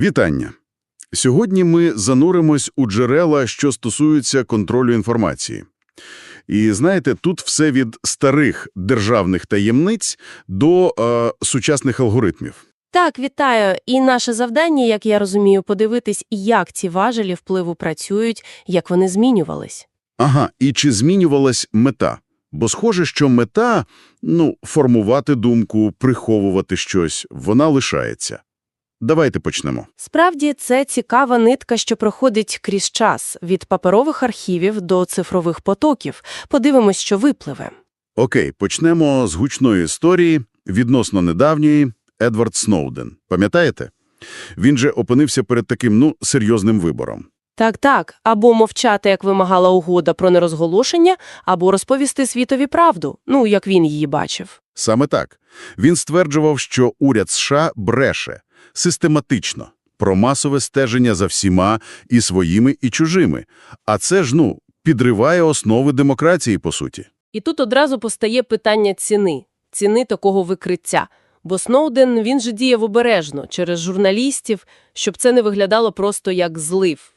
Вітання! Сьогодні ми зануримось у джерела, що стосуються контролю інформації. І знаєте, тут все від старих державних таємниць до е, сучасних алгоритмів. Так, вітаю. І наше завдання, як я розумію, подивитись, як ці важелі впливу працюють, як вони змінювались. Ага, і чи змінювалась мета? Бо схоже, що мета, ну, формувати думку, приховувати щось, вона лишається. Давайте почнемо. Справді, це цікава нитка, що проходить крізь час – від паперових архівів до цифрових потоків. Подивимось, що випливе. Окей, почнемо з гучної історії, відносно недавньої, Едвард Сноуден. Пам'ятаєте? Він же опинився перед таким, ну, серйозним вибором. Так-так, або мовчати, як вимагала угода про нерозголошення, або розповісти світові правду, ну, як він її бачив. Саме так. Він стверджував, що уряд США бреше систематично про масове стеження за всіма і своїми, і чужими. А це ж, ну, підриває основи демократії, по суті. І тут одразу постає питання ціни, ціни такого викриття. Бо Сноуден, він же діяв обережно, через журналістів, щоб це не виглядало просто як злив.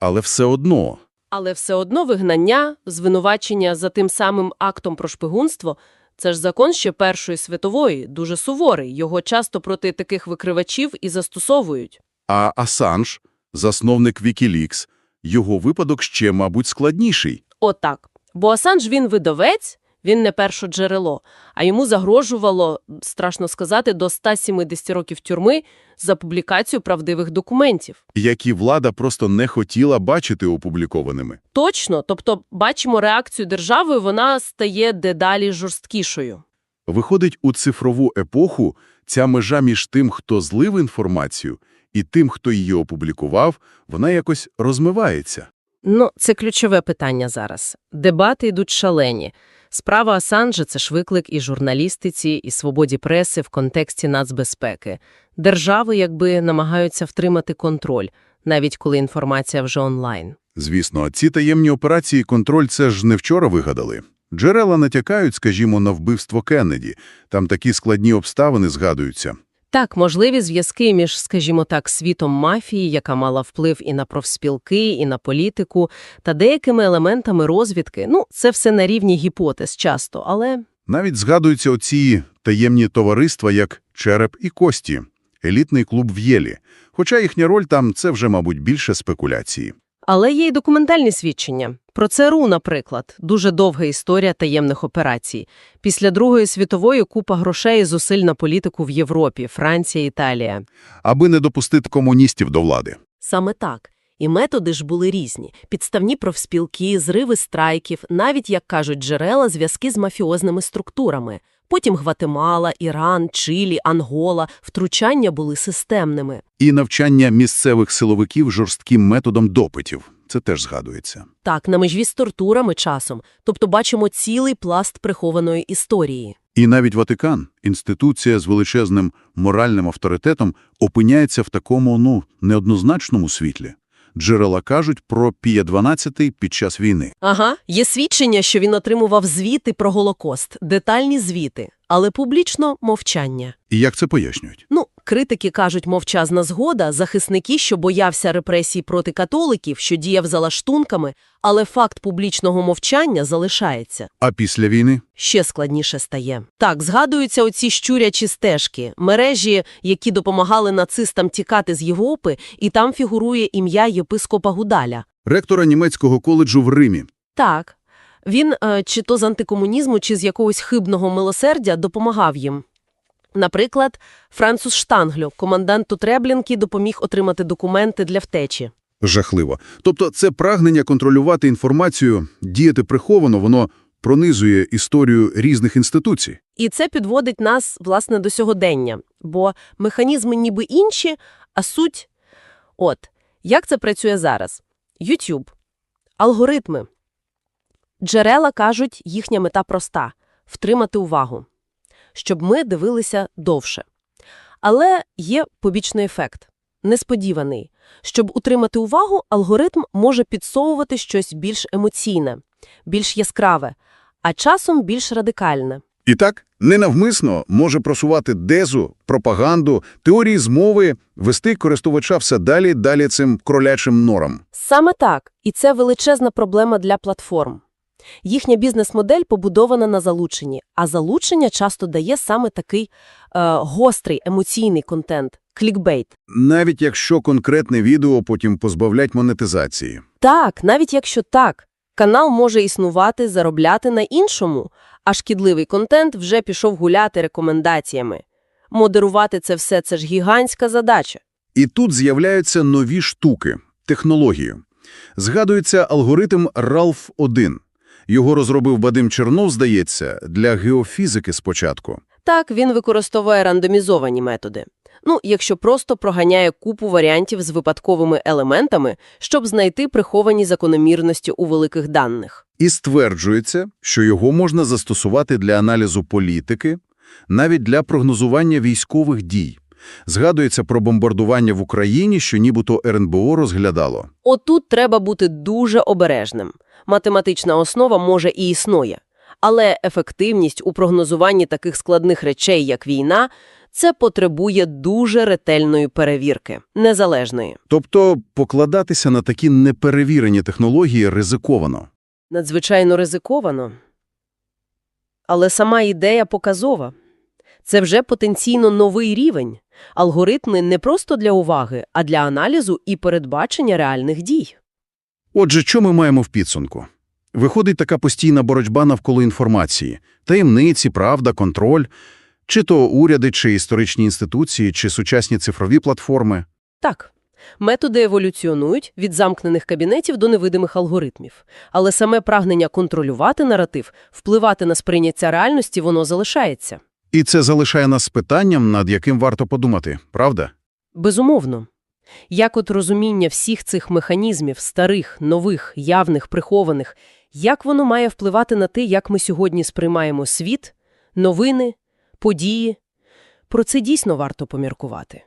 Але все одно. Але все одно вигнання, звинувачення за тим самим актом про шпигунство – це ж закон ще Першої світової, дуже суворий, його часто проти таких викривачів і застосовують. А Асанж, засновник Wikileaks, його випадок ще, мабуть, складніший. Отак. Бо Асанж він видавець, він не першоджерело, а йому загрожувало, страшно сказати, до 170 років тюрми за публікацію правдивих документів. які влада просто не хотіла бачити опублікованими. Точно, тобто бачимо реакцію держави, вона стає дедалі жорсткішою. Виходить, у цифрову епоху ця межа між тим, хто злив інформацію, і тим, хто її опублікував, вона якось розмивається. Ну, це ключове питання зараз. Дебати йдуть шалені. Справа Асанжа – це ж виклик і журналістиці, і свободі преси в контексті нацбезпеки. Держави якби намагаються втримати контроль, навіть коли інформація вже онлайн. Звісно, ці таємні операції контроль це ж не вчора вигадали. Джерела натякають, скажімо, на вбивство Кеннеді. Там такі складні обставини згадуються. Так, можливі зв'язки між, скажімо так, світом мафії, яка мала вплив і на профспілки, і на політику, та деякими елементами розвідки. Ну, це все на рівні гіпотез часто, але... Навіть згадуються оці таємні товариства, як «Череп і Кості», елітний клуб в Єлі. Хоча їхня роль там – це вже, мабуть, більше спекуляції. Але є й документальні свідчення. Про ЦРУ, наприклад, дуже довга історія таємних операцій. Після Другої світової купа грошей і зусиль на політику в Європі, Франція, Італія. Аби не допустити комуністів до влади. Саме так. І методи ж були різні. Підставні профспілки, зриви страйків, навіть, як кажуть джерела, зв'язки з мафіозними структурами. Потім Гватемала, Іран, Чилі, Ангола. Втручання були системними. І навчання місцевих силовиків жорстким методом допитів. Це теж згадується. Так, на межі з тортурами часом. Тобто бачимо цілий пласт прихованої історії. І навіть Ватикан, інституція з величезним моральним авторитетом, опиняється в такому, ну, неоднозначному світлі. Джерела кажуть про Пія 12 під час війни. Ага, є свідчення, що він отримував звіти про Голокост, детальні звіти, але публічно мовчання. І як це пояснюють? Ну, критики кажуть мовчазна згода, захисники, що боявся репресій проти католиків, що діяв за лаштунками, але факт публічного мовчання залишається. А після війни? Ще складніше стає. Так, згадуються оці щурячі стежки, мережі, які допомагали нацистам тікати з Європи, і там фігурує ім'я єпископа Гудаля. Ректора німецького коледжу в Римі. Так, він е, чи то з антикомунізму, чи з якогось хибного милосердя допомагав їм. Наприклад, Францус Штанглю, команданту Треблінки, допоміг отримати документи для втечі. Жахливо. Тобто це прагнення контролювати інформацію, діяти приховано, воно пронизує історію різних інституцій. І це підводить нас, власне, до сьогодення, бо механізми ніби інші, а суть – от, як це працює зараз? YouTube. Алгоритми. Джерела кажуть, їхня мета проста – втримати увагу. Щоб ми дивилися довше. Але є побічний ефект. Несподіваний. Щоб утримати увагу, алгоритм може підсовувати щось більш емоційне, більш яскраве, а часом більш радикальне. І так, Ненавмисно може просувати дезу, пропаганду, теорії змови, вести користувача все далі далі цим кролячим норам. Саме так. І це величезна проблема для платформ. Їхня бізнес-модель побудована на залученні, а залучення часто дає саме такий е, гострий емоційний контент – клікбейт. Навіть якщо конкретне відео потім позбавлять монетизації. Так, навіть якщо так, канал може існувати, заробляти на іншому, а шкідливий контент вже пішов гуляти рекомендаціями. Модерувати це все – це ж гігантська задача. І тут з'являються нові штуки, технології. Згадується алгоритм RALF-1. Його розробив Вадим Чернов, здається, для геофізики спочатку. Так, він використовує рандомізовані методи. Ну, якщо просто проганяє купу варіантів з випадковими елементами, щоб знайти приховані закономірності у великих даних. І стверджується, що його можна застосувати для аналізу політики, навіть для прогнозування військових дій. Згадується про бомбардування в Україні, що нібито РНБО розглядало. Отут треба бути дуже обережним. Математична основа може і існує. Але ефективність у прогнозуванні таких складних речей, як війна, це потребує дуже ретельної перевірки, незалежної. Тобто покладатися на такі неперевірені технології ризиковано. Надзвичайно ризиковано. Але сама ідея показова. Це вже потенційно новий рівень. Алгоритми не просто для уваги, а для аналізу і передбачення реальних дій. Отже, що ми маємо в підсумку? Виходить така постійна боротьба навколо інформації. Таємниці, правда, контроль. Чи то уряди, чи історичні інституції, чи сучасні цифрові платформи. Так, методи еволюціонують від замкнених кабінетів до невидимих алгоритмів. Але саме прагнення контролювати наратив, впливати на сприйняття реальності, воно залишається. І це залишає нас питанням, над яким варто подумати, правда? Безумовно. Як от розуміння всіх цих механізмів, старих, нових, явних, прихованих, як воно має впливати на те, як ми сьогодні сприймаємо світ, новини, події? Про це дійсно варто поміркувати.